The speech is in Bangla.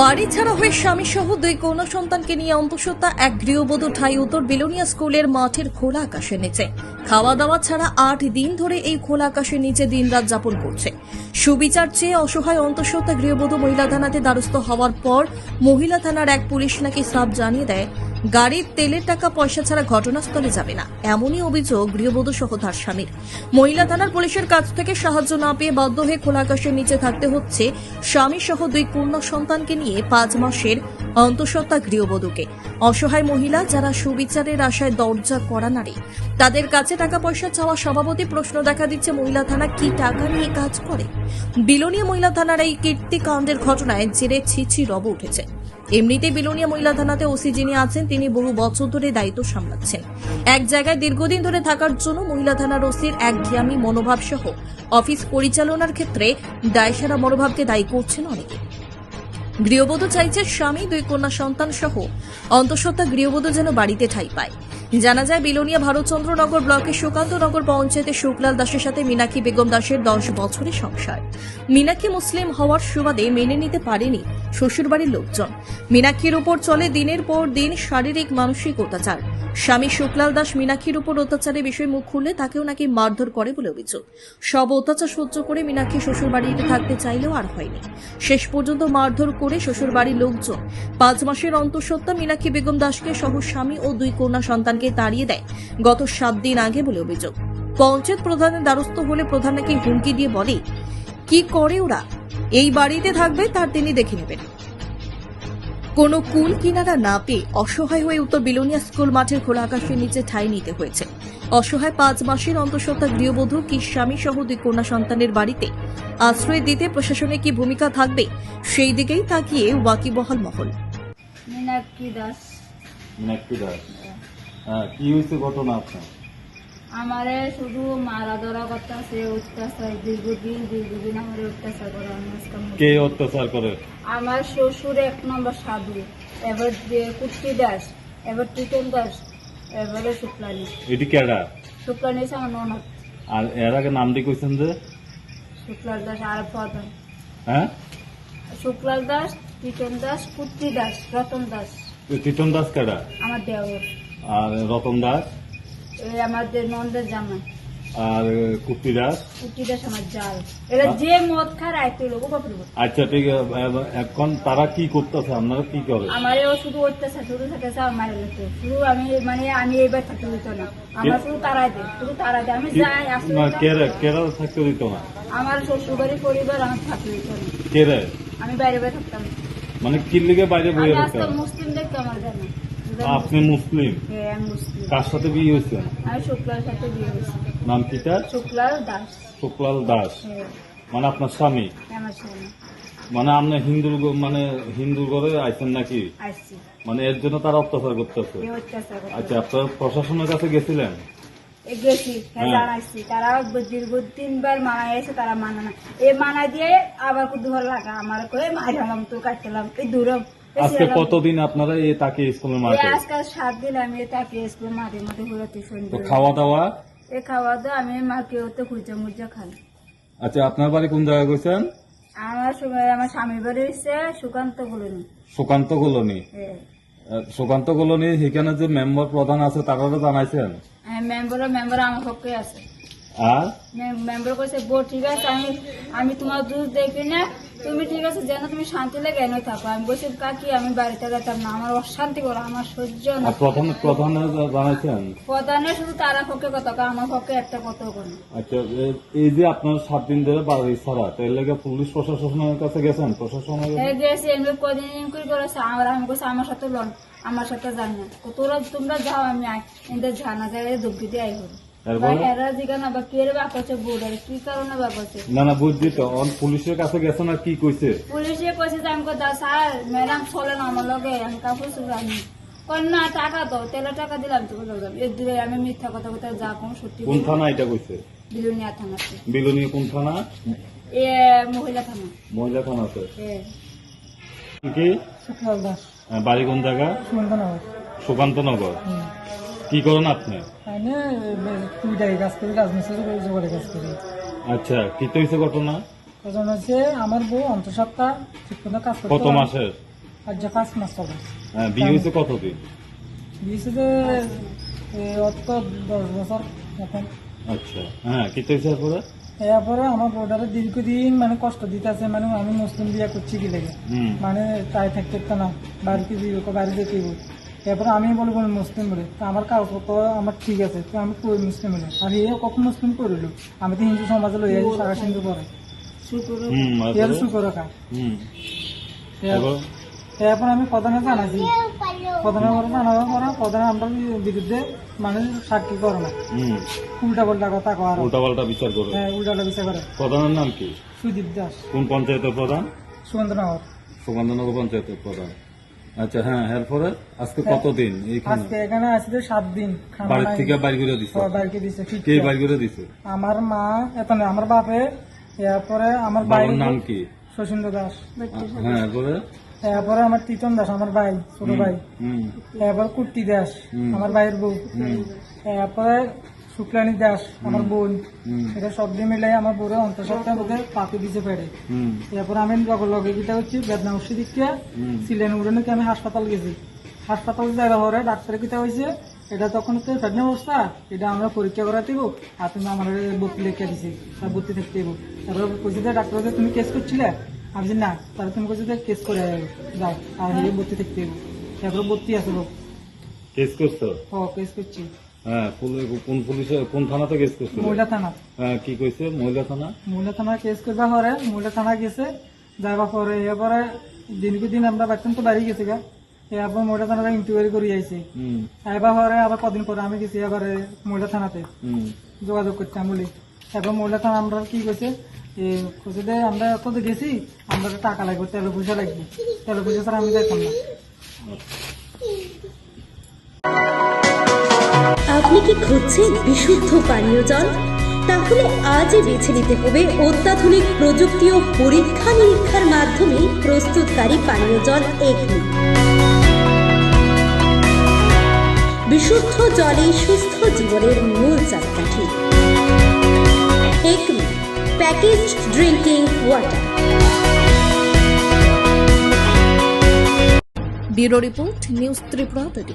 বাড়ি ছাড়া হয়ে স্বামী সহ দুই কন্যা সন্তানকে নিয়ে অন্তঃসত্ত্বা এক গৃহবধূ ঠাই উত্তর বিলোনিয়া স্কুলের মাঠের খোলা আকাশের নিচে। খাওয়া দাওয়া ছাড়া আট দিন ধরে এই খোলা আকাশের নিচে দিনরাত যাপন করছে। সুবিচার চেয়ে অসহায় অন্তঃসত্ত্বা গৃহবধূ মহিলা থানাতে দ্বারস্থ হওয়ার পর মহিলা থানার এক পুলিশ নাকি সাপ জানিয়ে দেয় গাড়ির তেলের টাকা, পয়সা ছাড়া ঘটনাস্থলে যাবে না। এমনই অভিযোগ গৃহবধূ সহ তার স্বামীর। মহিলা থানার পুলিশের কাছ থেকে সাহায্য না পেয়ে বাধ্য হয়ে খোলা আকাশের নিচে থাকতে হচ্ছে স্বামী সহ দুই কন্যা সন্তানকে নিয়ে পাঁচ মাসের অন্তঃসত্ত্বা গৃহবধূকে। অসহায় মহিলা যারা সুবিচারের আশায় দরজা করা নারী, তাদের কাছে টাকা পয়সা চাওয়া স্বভাবতই প্রশ্ন দেখা দিচ্ছে মহিলা থানা কি টাকা নিয়ে কাজ করে? বিলোনিয়া মহিলা থানার এই কীর্তিকাণ্ডের ঘটনায় জেরে ছিছি রব উঠেছে। এমনিতে বিলোনিয়া মহিলা থানাতে ওসি যিনি আছেন, তিনি বহু বছর ধরে দায়িত্ব সামলাচ্ছেন। এক জায়গায় দীর্ঘদিন ধরে থাকার জন্য মহিলা থানার ওসির একঘেয়ামি মনোভাব সহ অফিস পরিচালনার ক্ষেত্রে দায়সারা মনোভাবকে দায়ী করছেন অনেকে। গৃহবধূ চাইছে স্বামী দুই কন্যা সন্তান সহ অন্তঃসত্ত্বা গৃহবধূ যেন বাড়িতে ঠাই পায়। জানা যায়, বিলোনিয়া ভারতচন্দ্রনগর ব্লকের সুকান্তনগর পঞ্চায়েতে শুক্লাল দাসের সাথে মীনাক্ষী বেগম দাসের দশ বছরের সংসার। মীনাক্ষী মুসলিম হওয়ার সুবাদে মেনে নিতে পারেনি শ্বশুরবাড়ির লোকজন। মীনাক্ষীর উপর চলে দিনের পর দিন শারীরিক, মানসিক অত্যাচার। স্বামী শুক্লাল দাস মিনাক্ষীর উপর অত্যাচারের বিষয়ে মুখ খুললে তাকেও নাকি মারধর করে বলে অভিযোগ। সব অত্যাচার সহ্য করে মিনাক্ষী শ্বশুর বাড়িতে থাকতে চাইলেও আর হয়নি। শেষ পর্যন্ত মারধর করে শ্বশুর বাড়ির লোকজন। পাঁচ মাসের অন্তঃসত্ত্বা মিনাক্ষী বেগম দাসকে সহ স্বামী ও দুই কন্যা সন্তানকে তাড়িয়ে দেয়। গত সাত দিন আগে বলে অভিযোগ। পঞ্চায়েত প্রধানের দ্বারস্থ হলে প্রধান নাকি হুমকি দিয়ে বলে কি করে ওরা? এই বাড়িতে থাকবে তার তিনি দেখে নেবেন। কোনো কুল কিনারা না পেয়ে অসহায় হয়ে উত্তর বিলোনিয়া স্কুল মাঠের খোলা আকাশের নিচে ঠাঁই নিতে হয়েছে। অসহায় পাঁচ মাসের অন্তঃসত্ত্বা গৃহবধূ কি স্বামী সহ দুই কন্যা সন্তানের বাড়িতে আশ্রয় দিতে প্রশাসনের কি ভূমিকা থাকবে? সেই দিকেই তাকিয়ে ওয়াকিবহাল মহল। মীনাক্ষী দাস। মীনাক্ষী দাস। হ্যাঁ কি হয়েছে ঘটনা আপনার? আমারে শুধু মারা ধরা করতেছে অত্যাচার দীর্ঘদিন দীর্ঘদিন আমার অত্যাচার করে কে অত্যাচার করে? আমার শ্বশুর এক নম্বর সাধু এবার কুট্টি দাস এবার টিটন দাস এবারে শুক্লানি এটি কেডা? শুক্লানি আমার ননদ। আর এর আগে নাম দিয়ে কইছেন যে? শুক্লাল দাস আর প্রধান। হ্যাঁ? শুক্লাল দাস টিটন দাস কুট্টি দাস রতন দাস। টিটন দাস কেডা? আমার দেওর। আর রতন দাস? এই আমাদের নন্দের জামাই। আর কুপ্পি দাস? কুট্টি দাস আমার জাল। এরা যে মদ খায় আয়ত্ত লোক আচ্ছা ঠিক এখন তারা কি করতেছে? আপনারা কি করে আমারও শুধু অত্যাচার শুরু থেকে আমার শুধু আমি মানে আমি এবার থাকতে দিত না। আমার শুধু তারাই দেয় শুধু তারাই দেয়। আমি যাই আসলে কেরা কেরা থাকতে দিত না? আমার শ্বশুরবাড়ির পরিবার আমার থাকতে দিত না। কেরে? আমি বাইরে বাইরে থাকতাম। মানে কি লিগে বাইরে বইয়ে আজকাল মুসলিম দেখতে আমার জানা আপনি মুসলিম? হ্যাঁ মুসলিম। কার সাথে বিয়ে হয়েছে? আমি শুক্লার সাথে বিয়ে হয়েছি। নাম কিটা? শুক্লার দাস। শুক্লাল দাস। হ্যাঁ। মানে আপনার স্বামী? আমার সামনে মানে আপনি হিন্দু মানে হিন্দু ঘরে আইছেন নাকি? আসছি মানে এর জন্য তারা অত্যাচার করতেছে? এ অত্যাচার করে। আচ্ছা আপনার প্রশাসনের কাছে গেছিলেন? এ গেছি হ্যাঁ হ্যাঁ। জানাইছি। তারা দীর্ঘ তিনবার মানা এসে তারা মানে না। এ মানা দিয়ে আবার কুদু লাগা। আমার করে মারলাম তো কাটলাম এই দূরম আজকে কতদিন আপনারা এই তাকে স্কুলের মাঠে? আজকাল সাত দিন আমি তাকে স্কুল মাঠে মাঠে ঘুরে টিউশন তো খাওয়া দাওয়া এ খাওয়া দাওয়া আমি মাকে ওতে খুঁজে মুজে খাই। আচ্ছা আপনার বাড়ি কোন জায়গায় গেছেন? আমার সময় আমার স্বামী বাড়ি হচ্ছে সুকান্ত বলুন সুকান্ত কলোনি? সুকান্ত কলোনি সেখানে যে মেম্বার প্রধান আছে তারা জানাইছেন? মেম্বার মেম্বার আমার পক্ষে আছে। আর? মেম্বার কইছে বউ ঠিক আছে আমি আমি তোমার দুধ দেখি না। তুমি ঠিক আছে যেন তুমি শান্তি লেগে এনে থাকো। আমি বলছি কাকি আমি বাড়িতে যেতাম না আমার অশান্তি করো আমার সহ্য না। আর প্রধান প্রধান জানাইছেন প্রধানে শুধু তারা পক্ষে কথা আমার পক্ষে একটা কথা কোনো আচ্ছা এই যে আপনার সাত দিন ধরে বাড়ি ছাড়া তাই লেগে পুলিশ প্রশাসনের কাছে গেছেন? প্রশাসনের কাছে? এ এমনি কদিন ইনকুয়ারি করেছে আমার আমি আমার সাথে লন আমার সাথে যান না। তোরা তোমরা যাও আমি এদের জানা যায় দিয়ে আই হলো না না বুঝছি তো। পুলিশের কাছে গেছেন আর কি কইছে? পুলিশে কইছে যে আমি দা স্যার ম্যাডাম চলে আমার লগে আমি কাপড় শুকানি না টাকা তো তেলের টাকা দিলাম তো এর দূরে আমি মিথ্যা কথা কথা যা কোন সত্যি কোন থানা এটা কইছে? বিলুনিয়া কোন থানা? এ মহিলা থানা। মহিলা থানাতে এ। কি? সুখলাল দাস বাড়ি কোন জায়গা? সুন্দরনগর সুকান্তনগর। কি করেন আপনি? আমি টুইটারে কাজ করি রাজমিস্ত্রি জোগাড়ে কাজ করি। আচ্ছা কি তো হয়েছে ঘটনা? হচ্ছে আমার বউ অন্তঃসত্ত্বা ঠিক মতো কাজ করতে কত মাসের? আর যে পাঁচ মাস চলে। হ্যাঁ, বিয়ে হয়েছে কতদিন? যে অত দশ বছর এখন আচ্ছা হ্যাঁ কি হয়েছে এরপরে? এরপরে আমার বউটারে দীর্ঘদিন মানে কষ্ট দিতেছে মানে আমি মুসলিম বিয়ে করছি কি লেগে? মানে তাই থাকতে না বাড়িতে দিয়ে বাড়ি যেতে এরপরে আমি বলব মুসলিম বলে তো আমার কাগজ তো আমার ঠিক আছে তো আমি পুরো মুসলিম বলে? আর এ কখন মুসলিম করিল আমি তো হিন্দু সমাজে লই আছি সারা সিন্ধু করে। এর? শুক্র এরপর? আমি প্রধানে জানাইছি। প্রধানের পরে জানাবার পরে প্রধানে আমরা বিরুদ্ধে মানে সাক্ষী করে না। উল্টা পাল্টা কথা কর উল্টা পাল্টা বিচার করবে হ্যাঁ উল্টাটা বিচার করে। প্রধানের নাম কি? সুদীপ দাস। কোন পঞ্চায়েতের প্রধান? সুরেন্দ্রনগর। সুগন্ধনগর পঞ্চায়েতের প্রধান। আচ্ছা হ্যাঁ এরপরে আজকে কতদিন? এইখানে? আজকে এখানে আসছে সাত দিন। বাড়ির থেকে বাইর করে দিছে? সব বাড়িতে দিছে কে বাইর করে দিছে? আমার মা এত না আমার বাপে এরপরে আমার ভাই নাম কি? শচীন্দ্র দাস। হ্যাঁ এরপরে? এরপরে আমার তিতন দাস আমার ভাই ছোট ভাই। হুম। এরপর কুর্তি দাস আমার ভাইয়ের বউ। এরপরে শুক্লানী দাস আমার বোন এটা সব মিলে আমার বউরে অন্তঃসত্ত্বার মধ্যে পাতে দিতে পারে। এরপর আমি লগে লগে গিটা হচ্ছে বেদনা ওষুধ দিকে সিলেন উড়ে আমি হাসপাতাল গেছি। হাসপাতাল যাওয়ার পরে ডাক্তার কিটা হয়েছে এটা তখন তো প্রেগনেন্ট অবস্থা এটা আমরা পরীক্ষা করাতে দিব আর তুমি আমার ভর্তি লিখে দিছি আর ভর্তি থাকতে দিব তারপর কইছে ডাক্তার তুমি কেস করছিলে? আমি যে না তাহলে তুমি কইছে কেস করে যাও আর ভর্তি থাকতে দিব তারপর ভর্তি আছে লোক কেস করছ? ও কেস করছি। হ্যাঁ কোন পুলিশে কোন থানাতে কেস করছ মহিলা থানা। হ্যাঁ কি কইছে? মহিলা থানা? মহিলা থানা কেস করবা পরে মহিলা থানা গেছে পরে দিনকে দিন আমরা বাচ্চান তো বাড়ি গেছি গা। এরপর মহিলা থানাতে ইনকোয়ারি করে আইছি। এবার পরে আবার কদিন পরে আমি গেছি এবারে মহিলা থানাতে। যোগাযোগ করতাম বলি। এবার মহিলা থানা আমরা কি কইছে? আমরা কত গেছি আমরা টাকা লাগবে তেল পয়সা লাগবে। তেল পয়সা ছাড়া আমি যাইতাম না। আপনি কি খুঁজছেন বিশুদ্ধ পানীয় জল? তাহলে আজই বেছে নিতে হবে অত্যাধুনিক প্রযুক্তি ও পরীক্ষা নিরীক্ষার মাধ্যমে প্রস্তুতকারী পানীয় জল এগনি বিশুদ্ধ জলে সুস্থ জীবনের মূল চাকাঠি Acme package drinking water. Bureau report, news Tripura twenty